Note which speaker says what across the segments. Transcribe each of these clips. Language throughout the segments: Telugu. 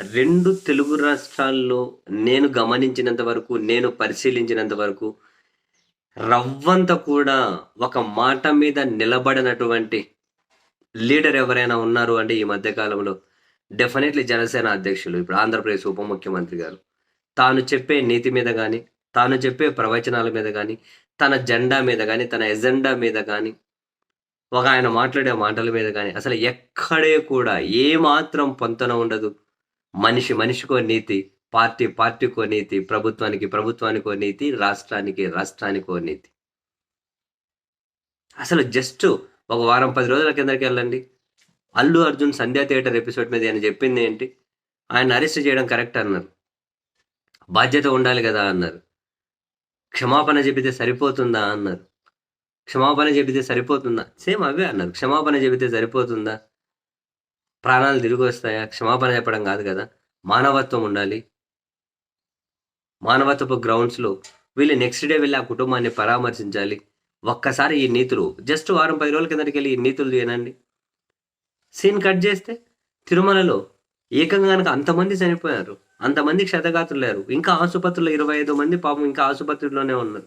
Speaker 1: రెండు తెలుగు రాష్ట్రాల్లో నేను గమనించినంత వరకు నేను పరిశీలించినంత వరకు రవ్వంత కూడా ఒక మాట మీద నిలబడినటువంటి లీడర్ ఎవరైనా ఉన్నారు అంటే ఈ మధ్యకాలంలో డెఫినెట్లీ జనసేన అధ్యక్షులు. ఇప్పుడు ఆంధ్రప్రదేశ్ ఉప ముఖ్యమంత్రి గారు. తాను చెప్పే నీతి మీద కానీ తాను చెప్పే ప్రవచనాల మీద కానీ తన జెండా మీద కానీ తన ఎజెండా మీద కానీ ఒక ఆయన మాట్లాడే మాటల మీద కానీ అసలు ఎక్కడే కూడా ఏ మాత్రం పొంతన ఉండదు. మనిషి మనిషికో నీతి పార్టీ పార్టీకో నీతి ప్రభుత్వానికి ప్రభుత్వానికో నీతి రాష్ట్రానికి రాష్ట్రానికో నీతి. అసలు జస్ట్ ఒక వారం పది రోజుల కిందకి వెళ్ళండి. అల్లు అర్జున్ సంధ్యా థియేటర్ ఎపిసోడ్ మీద ఆయన చెప్పింది ఏంటి? ఆయన అరెస్ట్ చేయడం కరెక్ట్ అన్నారు. బాధ్యత ఉండాలి కదా అన్నారు. క్షమాపణ చెబితే సరిపోతుందా అన్నారు. క్షమాపణ చెబితే సరిపోతుందా? సేమ్ అవే అన్నారు. క్షమాపణ చెబితే సరిపోతుందా? ప్రాణాలు తిరిగి వస్తాయా? క్షమాపణ చెప్పడం కాదు కదా. మానవత్వం ఉండాలి. మానవత్వపు గ్రౌండ్స్లో వీళ్ళు నెక్స్ట్ డే వెళ్ళి ఆ కుటుంబాన్ని పరామర్శించాలి. ఒక్కసారి ఈ నీతులు జస్ట్ వారం పది రోజుల కిందకి వెళ్ళి ఈ నీతులు చేయనండి సీన్ కట్ చేస్తే తిరుమలలో ఏకంగా కనుక అంతమంది చనిపోయారు. అంతమంది క్షతగాతులు లేరు. ఇంకా ఆసుపత్రిలో ఇరవై ఐదు మంది పాపం ఇంకా ఆసుపత్రిలోనే ఉన్నారు.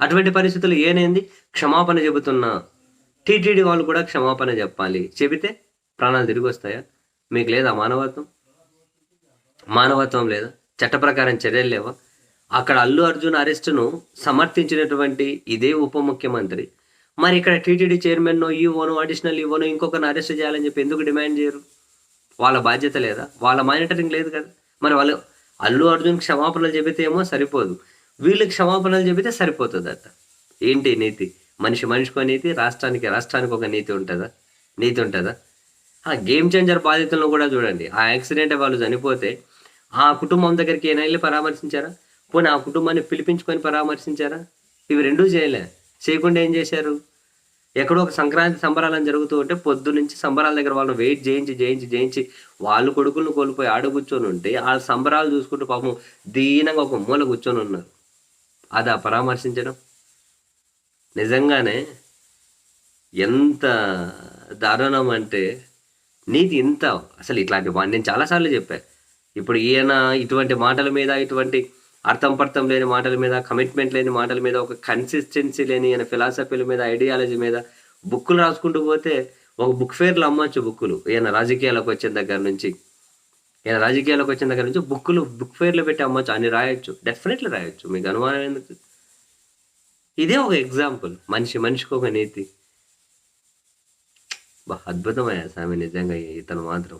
Speaker 1: అటువంటి పరిస్థితులు ఏనేంది క్షమాపణ చెబుతున్నా. టీటీడీ వాళ్ళు కూడా క్షమాపణ చెప్పాలి. చెబితే ప్రాణాలు తిరిగి వస్తాయా మీకు లేదా మానవత్వం? మానవత్వం లేదా? చట్ట ప్రకారం చర్యలు లేవా? అక్కడ అల్లు అర్జున్ అరెస్టును సమర్థించినటువంటి ఇదే ఉప ముఖ్యమంత్రి. మరి ఇక్కడ టీటీడీ చైర్మన్ ఈవోను అడిషనల్ ఈవోను ఇంకొకరిని అరెస్ట్ చేయాలని చెప్పి ఎందుకు డిమాండ్ చేయరు? వాళ్ళ బాధ్యత లేదా? వాళ్ళ మానిటరింగ్ లేదు కదా? మరి వాళ్ళు అల్లు అర్జున్ క్షమాపణలు చెబితే ఏమో సరిపోదు. వీళ్ళకి క్షమాపణలు చెబితే సరిపోతుంది ఏంటి నీతి? మనిషి మనిషికో నీతి రాష్ట్రానికి రాష్ట్రానికి ఒక నీతి ఉంటుందా? నీతి ఉంటుందా? ఆ గేమ్ చేంజర్ బాధితులను కూడా చూడండి. ఆ యాక్సిడెంట్ వాళ్ళు చనిపోతే ఆ కుటుంబం దగ్గరికి ఏమైనా వెళ్ళి పరామర్శించారా? పోనీ ఆ కుటుంబాన్ని పిలిపించుకొని పరామర్శించారా? ఇవి రెండూ చేయలే. చేయకుండా ఏం చేశారు? ఎక్కడో ఒక సంక్రాంతి సంబరాలను జరుగుతూ ఉంటే పొద్దు నుంచి సంబరాల దగ్గర వాళ్ళు వెయిట్ చేయించి చేయించి చేయించి వాళ్ళు కొడుకులను కోల్పోయి ఆడ కూర్చొని ఉంటే ఆ సంబరాలు చూసుకుంటూ పాపం దీనంగా ఒక మూల కూర్చొని ఉన్నారు. అదా పరామర్శించడం. నిజంగానే ఎంత దారుణం అంటే నీతి ఇంత అసలు ఇట్లాంటి వాడిని నేను చాలాసార్లు చెప్పా. ఇప్పుడు ఈయన ఇటువంటి మాటల మీద ఇటువంటి అర్థం పర్థం లేని మాటల మీద కమిట్మెంట్ లేని మాటల మీద ఒక కన్సిస్టెన్సీ లేని ఈయన ఫిలాసఫీల మీద ఐడియాలజీ మీద బుక్కులు రాసుకుంటూ పోతే ఒక బుక్ ఫేర్లు అమ్మచ్చు బుక్కులు. ఈయన రాజకీయాలకు వచ్చిన దగ్గర నుంచి ఈయన రాజకీయాలకు వచ్చిన దగ్గర నుంచి బుక్కులు బుక్ ఫేర్లు పెట్టి అమ్మచ్చు అన్ని రాయొచ్చు డెఫినెట్లీ రాయొచ్చు. మీకు అనుమానం ఎందుకు? ఇదే ఒక ఎగ్జాంపుల్ మనిషి మనిషికి ఒక నీతి. అద్భుతమయ్యా స్వామి నిజంగా ఇతను మాత్రం.